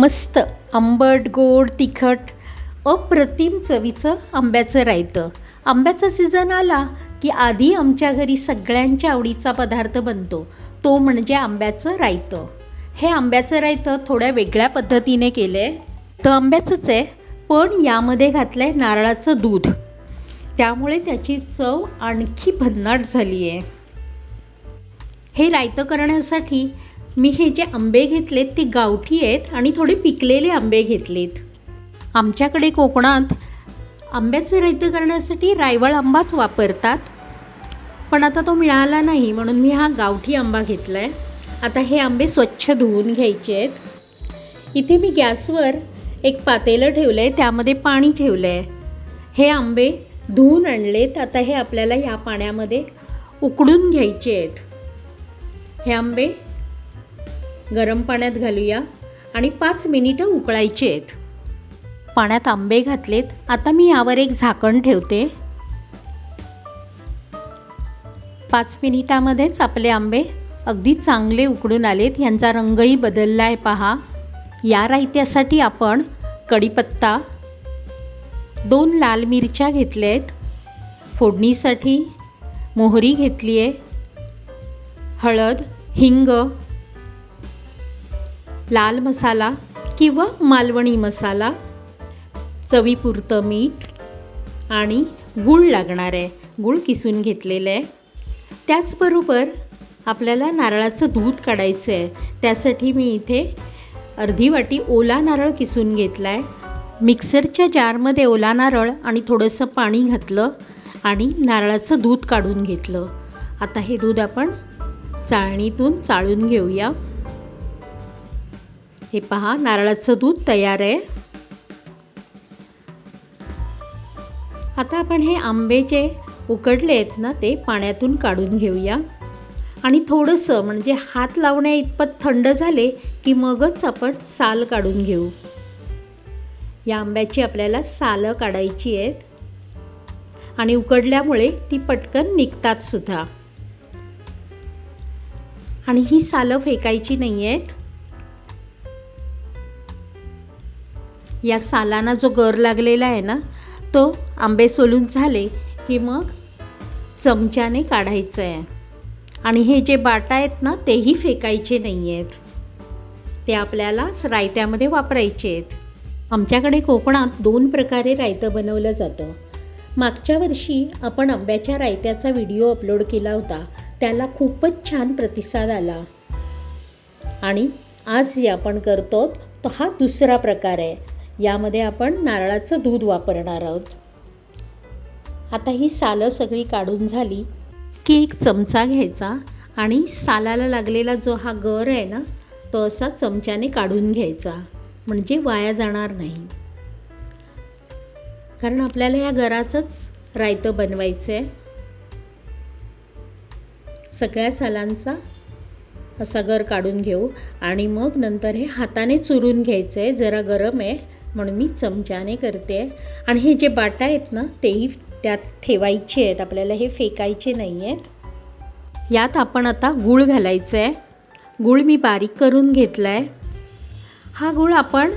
मस्त आंबट गोड तिखट अप्रतिम चवीचं आंब्याचं रायतं. आंब्याचा सीझन आला की आधी आमच्या घरी सगळ्यांच्या आवडीचा पदार्थ बनतो. तो म्हणजे आंब्याचं रायतं. हे आंब्याचं रायतं थोड्या वेगळ्या पद्धतीने केलं आहे तर आंब्याचंच आहे पण यामध्ये घातलं आहे नारळाचं दूध. त्यामुळे त्याची चव आणखी भन्नाट झाली आहे हे रायतं करण्यासाठी मी हे जे आंबे घेतलेत ते गावठी आहेत आणि थोडे पिकलेले आंबे घेतलेत. आमच्याकडे कोकणात आंब्याचं रायतं करण्यासाठी रायवळ आंबाच वापरतात. पण आता तो मिळाला नाही म्हणून मी हा गावठी आंबा घेतला आहे आता हे आंबे स्वच्छ धुवून घ्यायचे आहेत. इथे मी गॅसवर एक पातेलं ठेवलं आहे त्यामध्ये पाणी ठेवलं आहे हे आंबे धुवून आणलेत. आता हे आपल्याला ह्या पाण्यामध्ये उकडून घ्यायचे आहेत. हे आंबे गरम पाण्यात घालूया आणि पाच मिनिटं उकळायचे आहेत. पाण्यात आंबे घातलेत. आता मी यावर एक झाकण ठेवते. पाच मिनिटामध्येच आपले आंबे अगदी चांगले उकडून आलेत. ह्यांचा रंगही बदलला आहे पहा. या रायत्यासाठी आपण कढीपत्ता दोन लाल मिरच्या घेतल्या आहेत फोडणीसाठी मोहरी घेतली आहे हळद हिंग लाल मसाला किंवा मालवणी मसाला चवीपुरतं मीठ आणि गूळ लागणार आहे. गूळ किसून घेतलेलं आहे. त्याचबरोबर आपल्याला नारळाचं दूध काढायचं आहे. त्यासाठी मी इथे अर्धी वाटी ओला नारळ किसून घेतला आहे मिक्सरच्या जारमध्ये ओला नारळ आणि थोडंसं पाणी घातलं आणि नारळाचं दूध काढून घेतलं. आता हे दूध आपण चाळणीतून चाळून घेऊया. हे पहा नारळाचं दूध तयार आहे. आता आपण हे आंबे जे उकडले आहेत ना ते पाण्यातून काढून घेऊया. आणि थोडंसं म्हणजे हात लावण्या इतपत थंड झाले की मगच आपण साल काढून घेऊ. या आंब्याची आपल्याला सालं काढायची आहेत. आणि उकडल्यामुळे ती पटकन निघतात सुद्धा. आणि ही सालं फेकायची नाही आहेत या सालांना जो गर लागलेला आहे ना तो आंबे सोलून झाले की मग चमच्याने काढायचं आहे. आणि हे जे बाटा आहेत ना तेही फेकायचे नाही आहेत ते आपल्याला रायत्यामध्ये वापरायचे आहेत. आमच्याकडे कोकणात दोन प्रकारे रायतं बनवलं जातं. मागच्या वर्षी आपण आंब्याच्या रायत्याचा व्हिडिओ अपलोड केला होता. त्याला खूपच छान प्रतिसाद आला. आणि आज जे आपण करतो तो हा दुसरा प्रकार आहे. यामध्ये आपण नारळाचं दूध वापरणार आहोत. आता ही सालं सगळी काढून झाली. की एक चमचा घ्यायचा आणि सालाला लागलेला जो हा गर आहे ना तो असा चमच्याने काढून घ्यायचा. म्हणजे वाया जाणार नाही. कारण आपल्याला या गराचंच रायतं बनवायचं आहे सगळ्या सालांचा असा गर काढून घेऊ आणि मग नंतर हे हाताने चुरून घ्यायचं आहे जरा गरम आहे. म्हणून मी चमच्याने करते. आणि हे जे बाटा आहेत ना तेही त्यात ठेवायचे आहेत. आपल्याला हे फेकायचे नाही आहेत यात आपण आता गूळ घालायचं आहे गूळ मी बारीक करून घेतला आहे हा गूळ आपण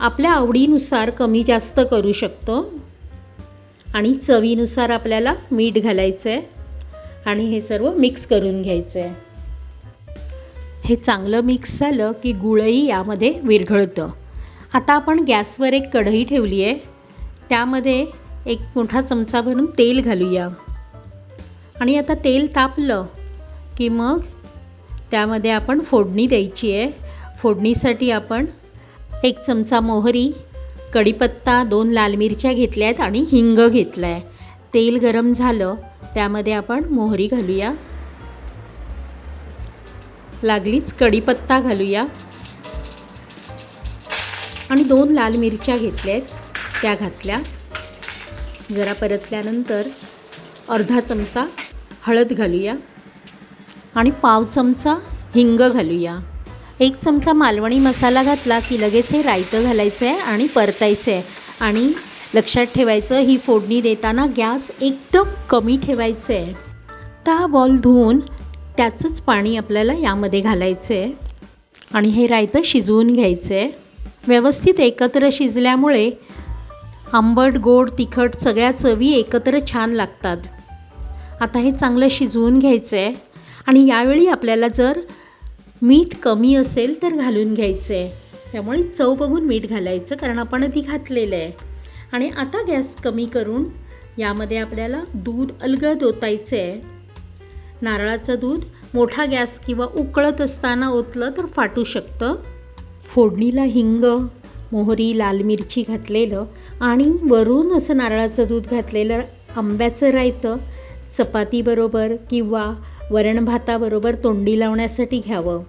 आपल्या आवडीनुसार कमी जास्त करू शकतो. आणि चवीनुसार आपल्याला मीठ घालायचं आहे आणि हे सर्व मिक्स करून घ्यायचं आहे हे चांगलं मिक्स झालं की गुळही यामध्ये विरघळतं. आता आपण गॅसवर एक कढई ठेवली आहे. त्यामध्ये एक मोठा चमचा भरून तेल घालूया. आणि आता तेल तापलं की मग त्यामध्ये आपण फोडणी द्यायची आहे. फोडणीसाठी आपण एक चमचा मोहरी कढीपत्ता दोन लाल मिरच्या घेतल्या आहेत आणि हिंग घेतला आहे तेल गरम झालं त्यामध्ये आपण मोहरी घालूया. लागलीच कढीपत्ता घालूया. आणि दोन लाल मिरच्या घेतल्या आहेत त्या घातल्या. जरा परतल्यानंतर अर्धा चमचा हळद घालूया आणि पाव चमचा हिंग घालूया. एक चमचा मालवणी मसाला घातला की लगेच हे रायतं घालायचं आहे आणि परतायचं आहे आणि लक्षात ठेवायचं ही फोडणी देताना गॅस एकदम कमी ठेवायचं आहे ता बॉल धुवून त्याचंच पाणी आपल्याला यामध्ये घालायचं आहे आणि हे रायतं शिजवून घ्यायचं आहे व्यवस्थित एकत्र शिजल्यामुळे आंबट गोड तिखट सगळ्या चवी एकत्र छान लागतात. आता हे चांगलं शिजवून घ्यायचं आहे आणि यावेळी आपल्याला जर मीठ कमी असेल तर घालून घ्यायचं आहे त्यामुळे चव बघून मीठ घालायचं कारण आपण ती घातलेलं आहे आणि आता गॅस कमी करून यामध्ये आपल्याला दूध अलगद ओतायचं आहे नारळाचं दूध मोठा गॅस किंवा उकळत असताना ओतलं तर फाटू शकतं. फोडणीला हिंग मोहरी लाल मिरची घातलेलं आणि वरून असं नारळाचं दूध घातलेलं आंब्याचं रायतं चपातीबरोबर किंवा वरणभाताबरोबर तोंडी लावण्यासाठी घ्यावं.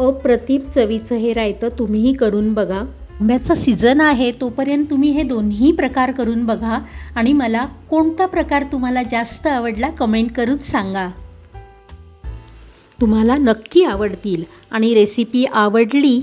अप्रतिम चवीचं हे रायतं तुम्हीही करून बघा. आंब्याचा सीझन आहे तोपर्यंत तुम्ही हे दोन्ही प्रकार करून बघा आणि मला कोणता प्रकार तुम्हाला जास्त आवडला कमेंट करून सांगा. तुम्हाला नक्की आवडतील आणि रेसिपी आवडली